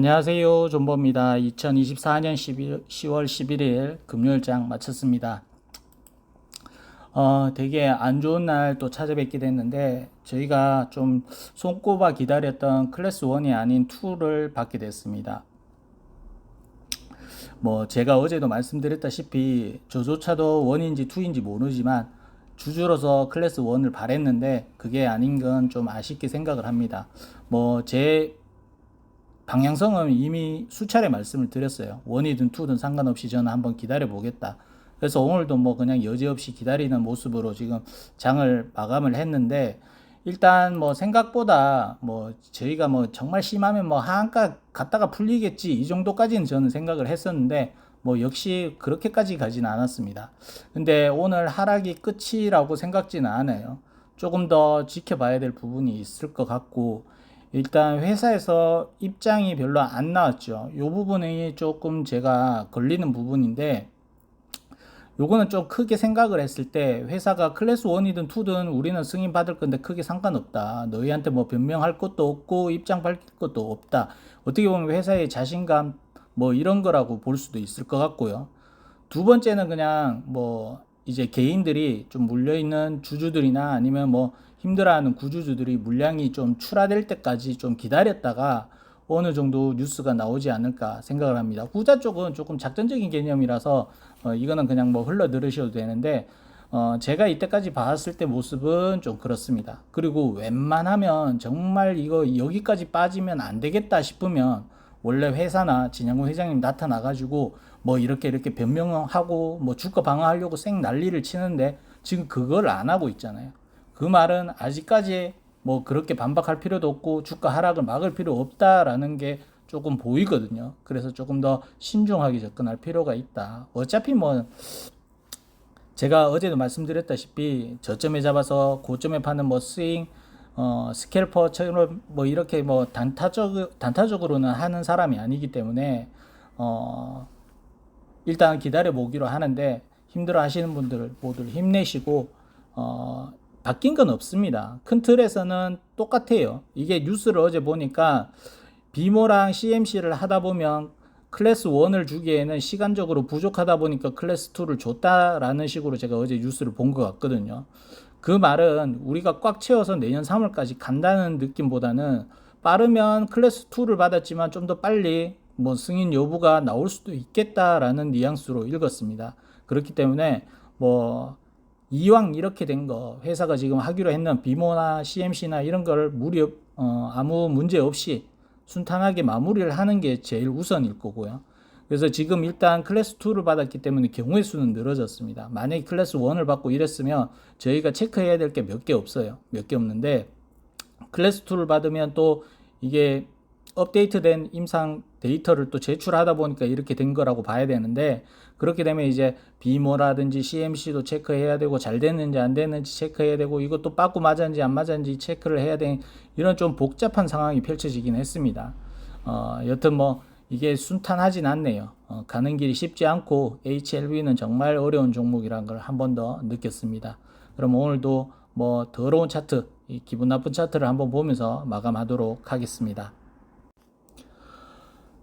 안녕하세요. 존버입니다. 2024년 11, 10월 11일 금요일장 마쳤습니다. 어, 되게 안 좋은 날 또 찾아뵙게 됐는데 저희가 좀 손꼽아 기다렸던 클래스 1이 아닌 2를 받게 됐습니다. 뭐 제가 어제도 말씀드렸다시피 저조차도 1인지 2인지 모르지만 주주로서 클래스 1을 바랬는데 그게 아닌 건 좀 아쉽게 생각을 합니다. 뭐 제 방향성은 이미 수차례 말씀을 드렸어요. 원이든 투든 상관없이 저는 한번 기다려 보겠다. 그래서 오늘도 뭐 그냥 여지없이 기다리는 모습으로 지금 장을 마감을 했는데 일단 뭐 생각보다 뭐 저희가 뭐 정말 심하면 뭐 하한가 갔다가 풀리겠지 이 정도까지는 저는 생각을 했었는데 뭐 역시 그렇게까지 가지는 않았습니다. 근데 오늘 하락이 끝이라고 생각지는 않아요. 조금 더 지켜봐야 될 부분이 있을 것 같고 일단 회사에서 입장이 별로 안 나왔죠. 이 부분이 조금 제가 걸리는 부분인데 요거는 좀 크게 생각을 했을 때 회사가 클래스 1이든 2든 우리는 승인 받을 건데 크게 상관없다. 너희한테 뭐 변명할 것도 없고 입장 밝힐 것도 없다. 어떻게 보면 회사의 자신감 뭐 이런 거라고 볼 수도 있을 것 같고요. 두 번째는 그냥 뭐 이제 개인들이 좀 물려있는 주주들이나 아니면 뭐 힘들어하는 구주주들이 물량이 좀 출하될 때까지 좀 기다렸다가 어느 정도 뉴스가 나오지 않을까 생각을 합니다. 후자 쪽은 조금 작전적인 개념이라서 어, 이거는 그냥 뭐 흘러 들으셔도 되는데 어, 제가 이때까지 봤을 때 모습은 좀 그렇습니다. 그리고 웬만하면 정말 이거 여기까지 빠지면 안 되겠다 싶으면 원래 회사나 진양구 회장님 나타나가지고 뭐 이렇게 이렇게 변명하고 뭐 주가 방어하려고 쌩 난리를 치는데 지금 그걸 안 하고 있잖아요. 그 말은 아직까지 뭐 그렇게 반박할 필요도 없고 주가 하락을 막을 필요 없다라는 게 조금 보이거든요. 그래서 조금 더 신중하게 접근할 필요가 있다. 어차피 뭐 제가 어제도 말씀드렸다시피 저점에 잡아서 고점에 파는 뭐 스윙 어, 스캘퍼처럼 뭐 이렇게 뭐 단타적 단타적으로는 하는 사람이 아니기 때문에 어, 일단 기다려 보기로 하는데 힘들어 하시는 분들 모두 힘내시고 어, 바뀐 건 없습니다. 큰 틀에서는 똑같아요. 이게 뉴스를 어제 보니까 비모랑 CMC를 하다 보면 클래스 1을 주기에는 시간적으로 부족하다 보니까 클래스 2를 줬다라는 식으로 제가 어제 뉴스를 본 것 같거든요. 그 말은 우리가 꽉 채워서 내년 3월까지 간다는 느낌보다는 빠르면 클래스 2를 받았지만 좀 더 빨리 뭐 승인 여부가 나올 수도 있겠다라는 뉘앙스로 읽었습니다. 그렇기 때문에 뭐 이왕 이렇게 된 거 회사가 지금 하기로 했는 비모나 CMC나 이런 걸 무리 어, 아무 문제 없이 순탄하게 마무리를 하는 게 제일 우선일 거고요. 그래서 지금 일단 클래스 2를 받았기 때문에 경우의 수는 늘어졌습니다. 만약에 클래스 1을 받고 이랬으면 저희가 체크해야 될 게 몇 개 없어요. 몇 개 없는데 클래스 2를 받으면 또 이게 업데이트된 임상 데이터를 또 제출하다 보니까 이렇게 된 거라고 봐야 되는데 그렇게 되면 이제 비모라든지 CMC도 체크해야 되고 잘 됐는지 안 됐는지 체크해야 되고 이것도 빠꾸 맞았는지 안 맞았는지 체크를 해야 되는 이런 좀 복잡한 상황이 펼쳐지긴 했습니다. 어, 여튼 뭐 이게 순탄하진 않네요. 어, 가는 길이 쉽지 않고 HLV는 정말 어려운 종목이라는 걸 한 번 더 느꼈습니다. 그럼 오늘도 뭐 더러운 차트, 기분 나쁜 차트를 한번 보면서 마감하도록 하겠습니다.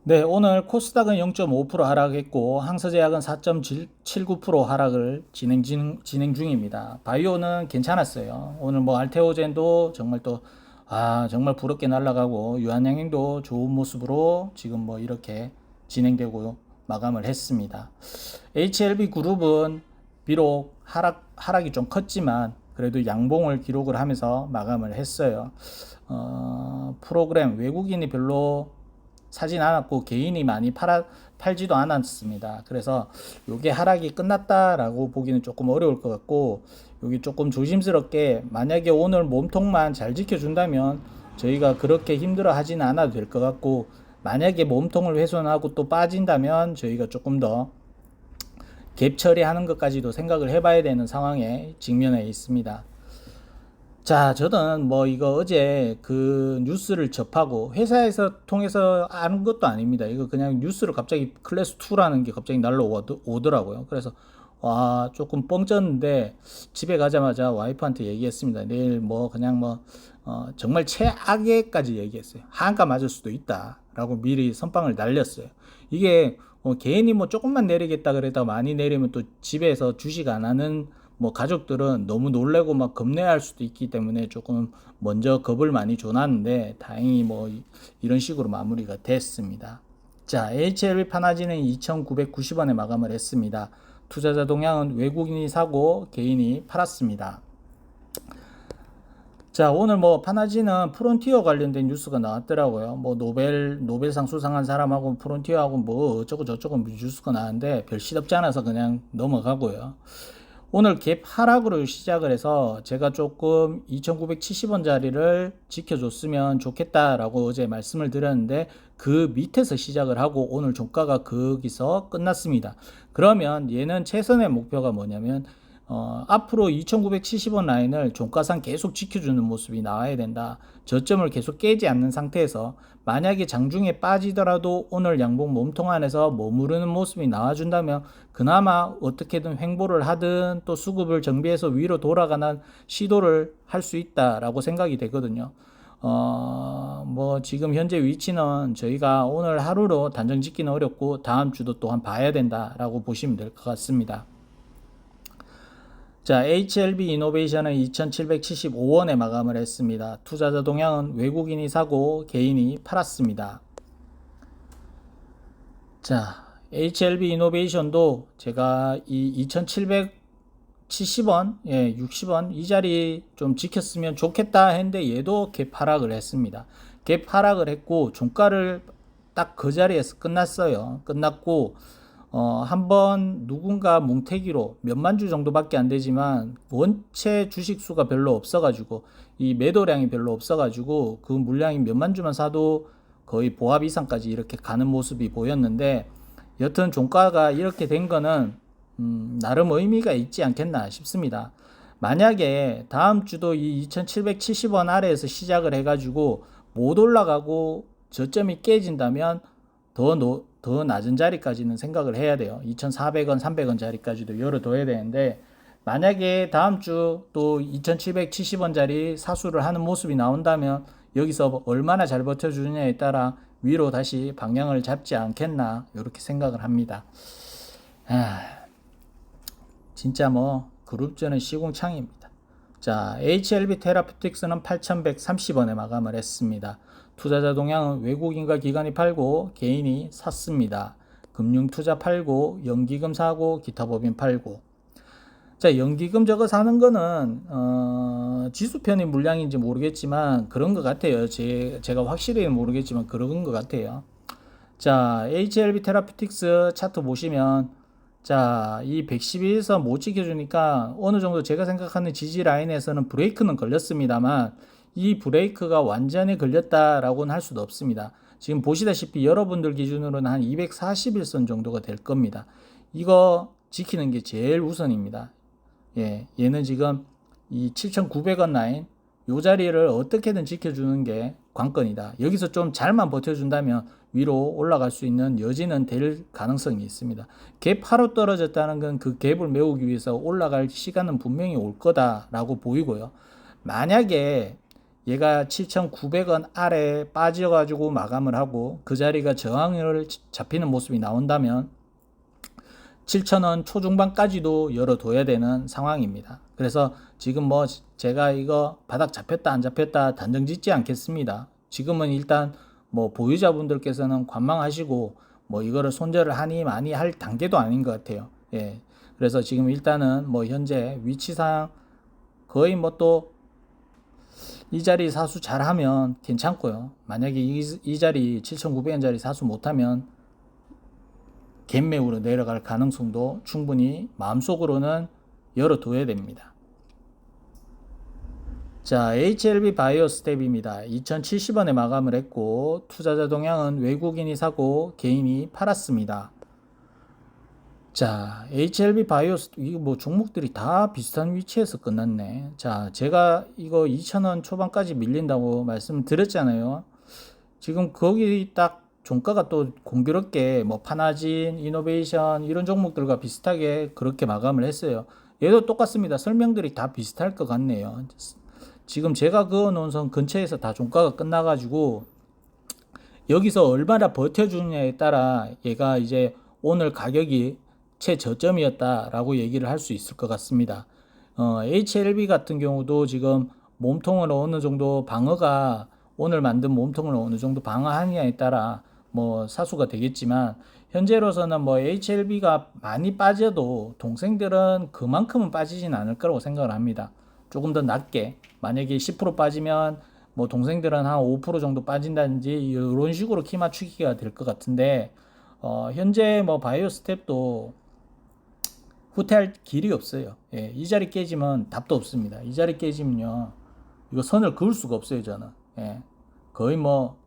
네, 오늘 코스닥은 0.5% 하락했고 항서제약은 4.79% 하락을 진행, 진행, 중입니다. 바이오는 괜찮았어요. 오늘 뭐 알테오젠도 정말 또 아, 정말 부럽게 날아가고 유한양행도 좋은 모습으로 지금 뭐 이렇게 진행되고 마감을 했습니다. HLB 그룹은 비록 하락 하락이 좀 컸지만 그래도 양봉을 기록을 하면서 마감을 했어요. 어, 프로그램 외국인이 별로 사진 않았고 개인이 많이 팔아, 팔지도 않았습니다. 그래서 이게 하락이 끝났다라고 보기는 조금 어려울 것 같고 여기 조금 조심스럽게 만약에 오늘 몸통만 잘 지켜준다면 저희가 그렇게 힘들어 하지는 않아도 될 것 같고 만약에 몸통을 훼손하고 또 빠진다면 저희가 조금 더 갭 처리하는 것까지도 생각을 해봐야 되는 상황에 직면해 있습니다. 자, 저는 뭐 이거 어제 그 뉴스를 접하고 회사에서 통해서 아는 것도 아닙니다. 이거 그냥 뉴스를 갑자기 클래스 2라는 게 갑자기 날라오더라고요. 그래서 와, 조금 뻥쳤는데 집에 가자마자 와이프한테 얘기했습니다. 내일 뭐 그냥 뭐 어, 정말 최악의까지 얘기했어요. 한가 맞을 수도 있다. 라고 미리 선빵을 날렸어요. 이게 어, 개인이 뭐 조금만 내리겠다 그랬다가 많이 내리면 또 집에서 주식 안 하는 뭐 가족들은 너무 놀래고 막 겁내할 수도 있기 때문에 조금 먼저 겁을 많이 줘놨는데 다행히 뭐 이- 이런 식으로 마무리가 됐습니다. 자, HLB 파나지는 2,990원에 마감을 했습니다. 투자자 동향은 외국인이 사고 개인이 팔았습니다. 자, 오늘 뭐 파나지는 프론티어 관련된 뉴스가 나왔더라고요. 뭐 노벨 노벨상 수상한 사람하고 프론티어하고 뭐 어쩌고 저쩌고 뉴스가 나왔는데 별 시덥지 않아서 그냥 넘어가고요. 오늘 갭 하락으로 시작을 해서 제가 조금 2,970원짜리를 지켜줬으면 좋겠다라고 어제 말씀을 드렸는데 그 밑에서 시작을 하고 오늘 종가가 거기서 끝났습니다. 그러면 얘는 최선의 목표가 뭐냐면 어, 앞으로 2,970원 라인을 종가상 계속 지켜주는 모습이 나와야 된다. 저점을 계속 깨지 않는 상태에서 만약에 장중에 빠지더라도 오늘 양봉 몸통 안에서 머무르는 모습이 나와준다면 그나마 어떻게든 횡보를 하든 또 수급을 정비해서 위로 돌아가는 시도를 할 수 있다라고 생각이 되거든요. 어, 뭐 지금 현재 위치는 저희가 오늘 하루로 단정 짓기는 어렵고 다음 주도 또한 봐야 된다라고 보시면 될 것 같습니다. 자, HLB 이노베이션은 2,775원에 마감을 했습니다. 투자자 동향은 외국인이 사고 개인이 팔았습니다. 자, HLB 이노베이션도 제가 이 2,770원, 예, 60원 이 자리 좀 지켰으면 좋겠다 했는데 얘도 갭 하락을 했습니다. 갭 하락을 했고 종가를 딱 그 자리에서 끝났어요. 끝났고 어, 한번 누군가 뭉태기로 몇만 주 정도밖에 안 되지만 원체 주식 수가 별로 없어가지고 이 매도량이 별로 없어가지고 그 물량이 몇만 주만 사도 거의 보합 이상까지 이렇게 가는 모습이 보였는데 여튼 종가가 이렇게 된 거는 음, 나름 의미가 있지 않겠나 싶습니다. 만약에 다음 주도 이 2770원 아래에서 시작을 해가지고 못 올라가고 저점이 깨진다면 더, 노, 더 낮은 자리까지는 생각을 해야 돼요. 2,400원, 300원 자리까지도 열어둬야 되는데, 만약에 다음 주 또 2,770원짜리 사수를 하는 모습이 나온다면, 여기서 얼마나 잘 버텨주느냐에 따라 위로 다시 방향을 잡지 않겠나, 이렇게 생각을 합니다. 아, 진짜 뭐, 그룹전은 시궁창입니다. 자, HLB 테라피틱스는 8,130원에 마감을 했습니다. 투자자 동향은 외국인과 기관이 팔고 개인이 샀습니다. 금융 투자 팔고 연기금 사고 기타 법인 팔고 자 연기금 저거 사는 거는 어, 지수 편의 물량인지 모르겠지만 그런 것 같아요. 제, 제가 확실히 모르겠지만 그런 것 같아요. 자 HLB 테라피틱스 차트 보시면 자, 이 112에서 못 지켜주니까 어느 정도 제가 생각하는 지지 라인에서는 브레이크는 걸렸습니다만 이 브레이크가 완전히 걸렸다라고는 할 수도 없습니다. 지금 보시다시피 여러분들 기준으로는 한 241선 정도가 될 겁니다. 이거 지키는 게 제일 우선입니다. 예, 얘는 지금 이 7,900원 라인 요 자리를 어떻게든 지켜주는 게 관건이다. 여기서 좀 잘만 버텨준다면 위로 올라갈 수 있는 여지는 될 가능성이 있습니다. 갭 하루 떨어졌다는 건 그 갭을 메우기 위해서 올라갈 시간은 분명히 올 거다라고 보이고요. 만약에 얘가 7,900원 아래 빠져가지고 마감을 하고 그 자리가 저항을 잡히는 모습이 나온다면 7,000원 초중반까지도 열어둬야 되는 상황입니다. 그래서 지금 뭐 제가 이거 바닥 잡혔다 안 잡혔다 단정 짓지 않겠습니다. 지금은 일단 뭐 보유자분들께서는 관망하시고 뭐 이거를 손절을 하니 많이 할 단계도 아닌 것 같아요. 예. 그래서 지금 일단은 뭐 현재 위치상 거의 뭐 또 이 자리 사수 잘하면 괜찮고요. 만약에 이, 이 자리 7,900원짜리 사수 못하면 갭매우로 내려갈 가능성도 충분히 마음속으로는 열어둬야 됩니다. 자, HLB 바이오 스텝입니다. 2070원에 마감을 했고, 투자자 동향은 외국인이 사고 개인이 팔았습니다. 자, HLB 바이오 스 이거 뭐 종목들이 다 비슷한 위치에서 끝났네. 자, 제가 이거 2,000원 초반까지 밀린다고 말씀드렸잖아요. 지금 거기 딱 종가가 또 공교롭게 뭐 파나진, 이노베이션 이런 종목들과 비슷하게 그렇게 마감을 했어요. 얘도 똑같습니다. 설명들이 다 비슷할 것 같네요. 지금 제가 그어 놓은 선 근처에서 다 종가가 끝나가지고 여기서 얼마나 버텨주느냐에 따라 얘가 이제 오늘 가격이 최저점이었다라고 얘기를 할 수 있을 것 같습니다. 어, HLB 같은 경우도 지금 몸통을 어느 정도 방어가 오늘 만든 몸통을 어느 정도 방어하느냐에 따라 뭐 사수가 되겠지만 현재로서는 뭐 HLB가 많이 빠져도 동생들은 그만큼은 빠지진 않을 거라고 생각을 합니다. 조금 더 낮게 만약에 10% 빠지면 뭐 동생들은 한 5% 정도 빠진다든지 이런 식으로 키 맞추기가 될 것 같은데 어, 현재 뭐 바이오 스텝도 후퇴할 길이 없어요. 예, 이 자리 깨지면 답도 없습니다. 이 자리 깨지면요, 이거 선을 그을 수가 없어요, 저는. 예, 거의 뭐,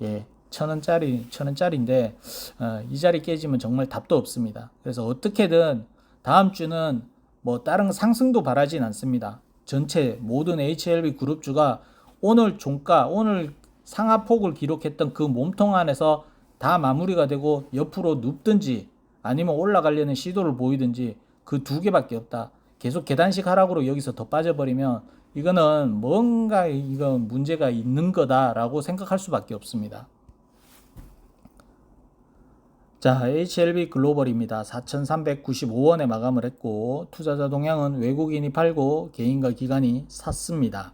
예, 천 원짜리, 천 원짜리인데, 어, 이 자리 깨지면 정말 답도 없습니다. 그래서 어떻게든 다음 주는 뭐 다른 상승도 바라진 않습니다. 전체 모든 HLB 그룹주가 오늘 종가, 오늘 상하폭을 기록했던 그 몸통 안에서 다 마무리가 되고 옆으로 눕든지 아니면 올라가려는 시도를 보이든지 그 두 개밖에 없다. 계속 계단식 하락으로 여기서 더 빠져버리면 이거는 뭔가 이건 문제가 있는 거다라고 생각할 수밖에 없습니다. 자, HLB 글로벌입니다. 4,395원에 마감을 했고 투자자 동향은 외국인이 팔고 개인과 기관이 샀습니다.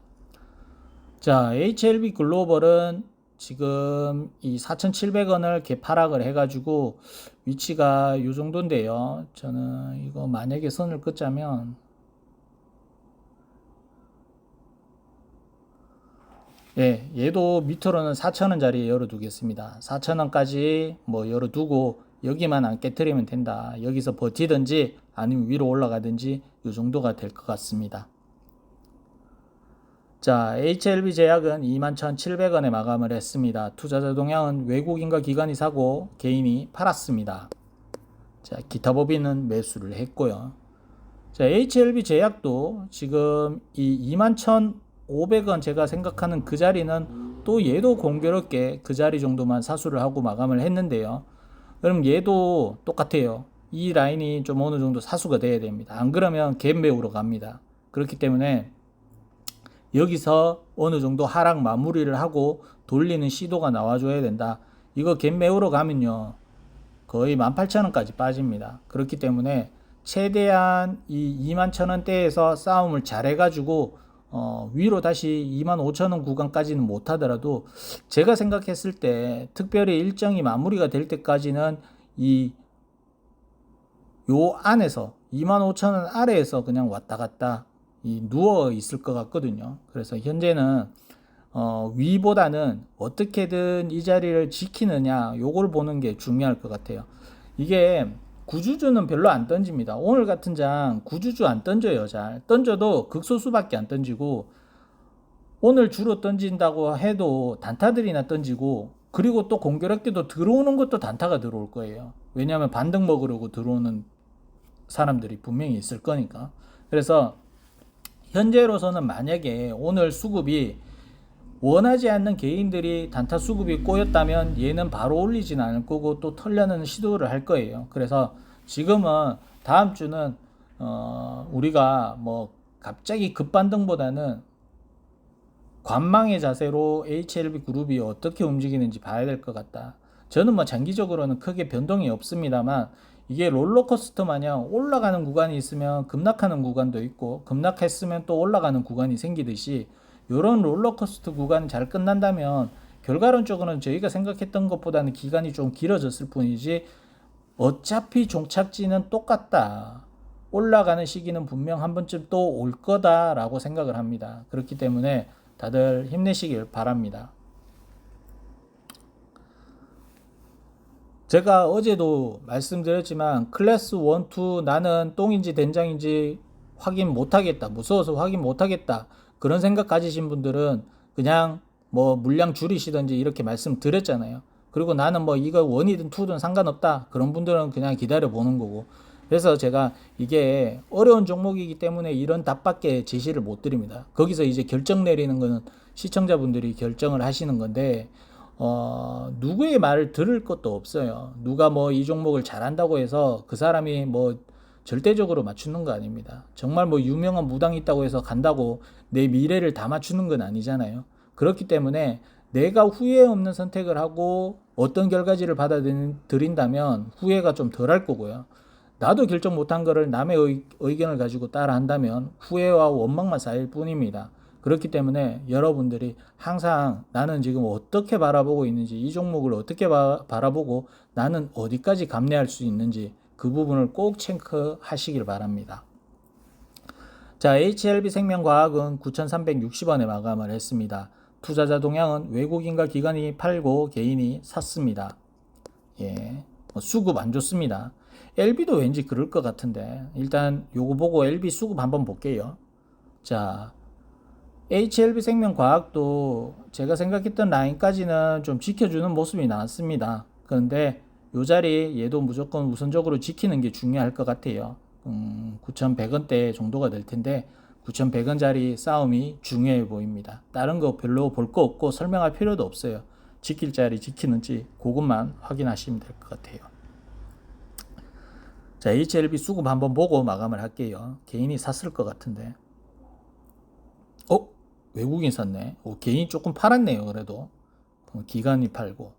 자, HLB 글로벌은 지금 이 4,700원을 개파락을 해가지고 위치가 요 정도인데요. 저는 이거 만약에 선을 긋자면 예, 얘도 밑으로는 4,000원짜리 열어두겠습니다. 4,000원까지 뭐 열어두고 여기만 안 깨뜨리면 된다. 여기서 버티든지 아니면 위로 올라가든지 이 정도가 될 것 같습니다. 자, HLB 제약은 21,700원에 마감을 했습니다. 투자자 동향은 외국인과 기관이 사고 개인이 팔았습니다. 자, 기타 법인은 매수를 했고요. 자, HLB 제약도 지금 이 21,500원 제가 생각하는 그 자리는 또 얘도 공교롭게 그 자리 정도만 사수를 하고 마감을 했는데요. 그럼 얘도 똑같아요. 이 라인이 좀 어느 정도 사수가 돼야 됩니다. 안 그러면 갭 매우러 갑니다. 그렇기 때문에 여기서 어느 정도 하락 마무리를 하고 돌리는 시도가 나와줘야 된다. 이거 갭 매우러 가면요. 거의 18,000원까지 빠집니다. 그렇기 때문에 최대한 이 21,000원대에서 싸움을 잘해가지고 어, 위로 다시 25,000원 구간까지는 못하더라도 제가 생각했을 때 특별히 일정이 마무리가 될 때까지는 이 요 안에서 25,000원 아래에서 그냥 왔다 갔다 이 누워 있을 것 같거든요. 그래서 현재는 어, 위보다는 어떻게든 이 자리를 지키느냐 요걸 보는 게 중요할 것 같아요. 이게 구주주는 별로 안 던집니다. 오늘 같은 장 구주주 안 던져요. 잘 던져도 극소수밖에 안 던지고 오늘 주로 던진다고 해도 단타들이나 던지고 그리고 또 공교롭게도 들어오는 것도 단타가 들어올 거예요. 왜냐하면 반등 먹으려고 들어오는 사람들이 분명히 있을 거니까. 그래서 현재로서는 만약에 오늘 수급이 원하지 않는 개인들이 단타 수급이 꼬였다면 얘는 바로 올리진 않을 거고 또 털려는 시도를 할 거예요. 그래서 지금은 다음 주는 어 우리가 뭐 갑자기 급반등보다는 관망의 자세로 HLB 그룹이 어떻게 움직이는지 봐야 될 것 같다. 저는 뭐 장기적으로는 크게 변동이 없습니다만 이게 롤러코스터 마냥 올라가는 구간이 있으면 급락하는 구간도 있고 급락했으면 또 올라가는 구간이 생기듯이 이런 롤러코스터 구간이 잘 끝난다면 결과론적으로는 저희가 생각했던 것보다는 기간이 좀 길어졌을 뿐이지 어차피 종착지는 똑같다. 올라가는 시기는 분명 한 번쯤 또 올 거다라고 생각을 합니다. 그렇기 때문에 다들 힘내시길 바랍니다. 제가 어제도 말씀드렸지만 클래스 1, 2 나는 똥인지 된장인지 확인 못하겠다. 무서워서 확인 못하겠다. 그런 생각 가지신 분들은 그냥 뭐 물량 줄이시든지 이렇게 말씀드렸잖아요. 그리고 나는 뭐 이거 원이든 투든 상관없다. 그런 분들은 그냥 기다려 보는 거고. 그래서 제가 이게 어려운 종목이기 때문에 이런 답밖에 제시를 못 드립니다. 거기서 이제 결정 내리는 거는 시청자분들이 결정을 하시는 건데 어, 누구의 말을 들을 것도 없어요. 누가 뭐 이 종목을 잘한다고 해서 그 사람이 뭐 절대적으로 맞추는 거 아닙니다. 정말 뭐 유명한 무당이 있다고 해서 간다고 내 미래를 다 맞추는 건 아니잖아요. 그렇기 때문에 내가 후회 없는 선택을 하고 어떤 결과지를 받아들인다면 후회가 좀 덜할 거고요. 나도 결정 못한 거를 남의 의, 의견을 가지고 따라 한다면 후회와 원망만 쌓일 뿐입니다. 그렇기 때문에 여러분들이 항상 나는 지금 어떻게 바라보고 있는지 이 종목을 어떻게 바, 바라보고 나는 어디까지 감내할 수 있는지 그 부분을 꼭 체크하시길 바랍니다. 자, HLB 생명과학은 9,360원에 마감을 했습니다. 투자자 동향은 외국인과 기관이 팔고 개인이 샀습니다. 예, 뭐 수급 안 좋습니다. LB도 왠지 그럴 것 같은데 일단 요거 보고 LB 수급 한번 볼게요. 자, HLB 생명과학도 제가 생각했던 라인까지는 좀 지켜주는 모습이 나왔습니다. 그런데 요 자리 얘도 무조건 우선적으로 지키는 게 중요할 것 같아요. 음, 9,100원대 정도가 될 텐데 9,100원짜리 싸움이 중요해 보입니다. 다른 거 별로 볼 거 없고 설명할 필요도 없어요. 지킬 자리 지키는지 그것만 확인하시면 될 것 같아요. 자, HLB 수급 한번 보고 마감을 할게요. 개인이 샀을 것 같은데. 어? 외국인 샀네. 어, 개인이 조금 팔았네요. 그래도. 어, 기관이 팔고.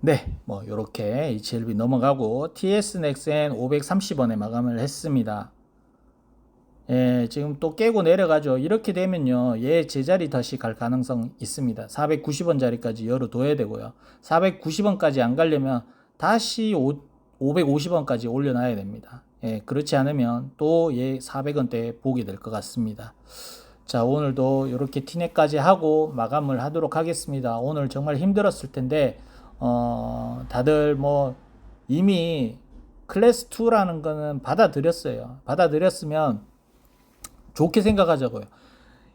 네, 뭐 요렇게 HLB 넘어가고 TS 넥센 530원에 마감을 했습니다. 예, 지금 또 깨고 내려가죠. 이렇게 되면요, 얘 제자리 다시 갈 가능성 있습니다. 490원짜리까지 열어둬야 되고요. 490원까지 안 가려면 다시 550원까지 올려놔야 됩니다. 예, 그렇지 않으면 또 얘 400원대 보게 될 것 같습니다. 자, 오늘도 이렇게 티넷까지 하고 마감을 하도록 하겠습니다. 오늘 정말 힘들었을 텐데, 어, 다들 뭐 이미 클래스 2라는 거는 받아들였어요. 받아들였으면 좋게 생각하자고요.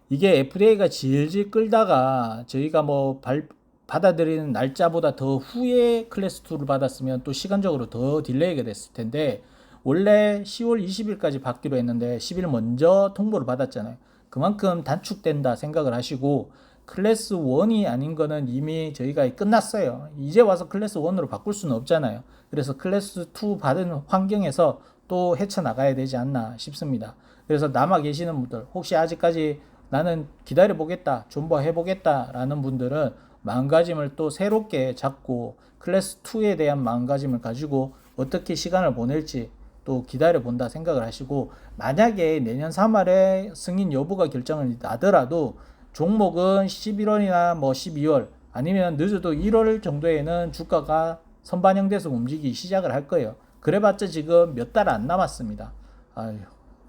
이게 FDA가 질질 끌다가 저희가 뭐 발, 받아들이는 날짜보다 더 후에 클래스 2를 받았으면 또 시간적으로 더 딜레이가 됐을 텐데 원래 10월 20일까지 받기로 했는데 10일 먼저 통보를 받았잖아요. 그만큼 단축된다 생각을 하시고 클래스 1이 아닌 거는 이미 저희가 끝났어요. 이제 와서 클래스 1으로 바꿀 수는 없잖아요. 그래서 클래스 2 받은 환경에서 또 헤쳐나가야 되지 않나 싶습니다. 그래서 남아 계시는 분들, 혹시 아직까지 나는 기다려 보겠다, 존버 해 보겠다 라는 분들은 마음가짐을 또 새롭게 잡고 클래스 2에 대한 마음가짐을 가지고 어떻게 시간을 보낼지 또 기다려 본다 생각을 하시고 만약에 내년 3월에 승인 여부가 결정을 나더라도 종목은 11월이나 뭐 12월 아니면 늦어도 1월 정도에는 주가가 선반영돼서 움직이기 시작을 할 거예요. 그래봤자 지금 몇 달 안 남았습니다. 아유,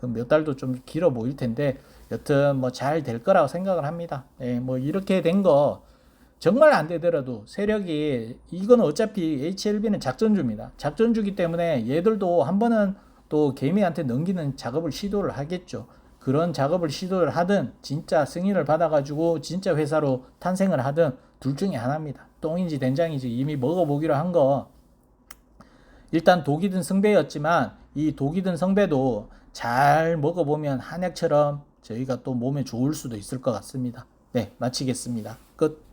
몇 달도 좀 길어 보일 텐데 여튼 뭐 잘 될 거라고 생각을 합니다. 예, 뭐 이렇게 된 거 정말 안 되더라도 세력이 이거는 어차피 HLB는 작전주입니다. 작전주기 때문에 얘들도 한 번은 또 개미한테 넘기는 작업을 시도를 하겠죠. 그런 작업을 시도를 하든 진짜 승인을 받아가지고 진짜 회사로 탄생을 하든 둘 중에 하나입니다. 똥인지 된장인지 이미 먹어보기로 한 거 일단 독이 든 성배였지만 이 독이 든 성배도 잘 먹어보면 한약처럼 저희가 또 몸에 좋을 수도 있을 것 같습니다. 네, 마치겠습니다. 끝.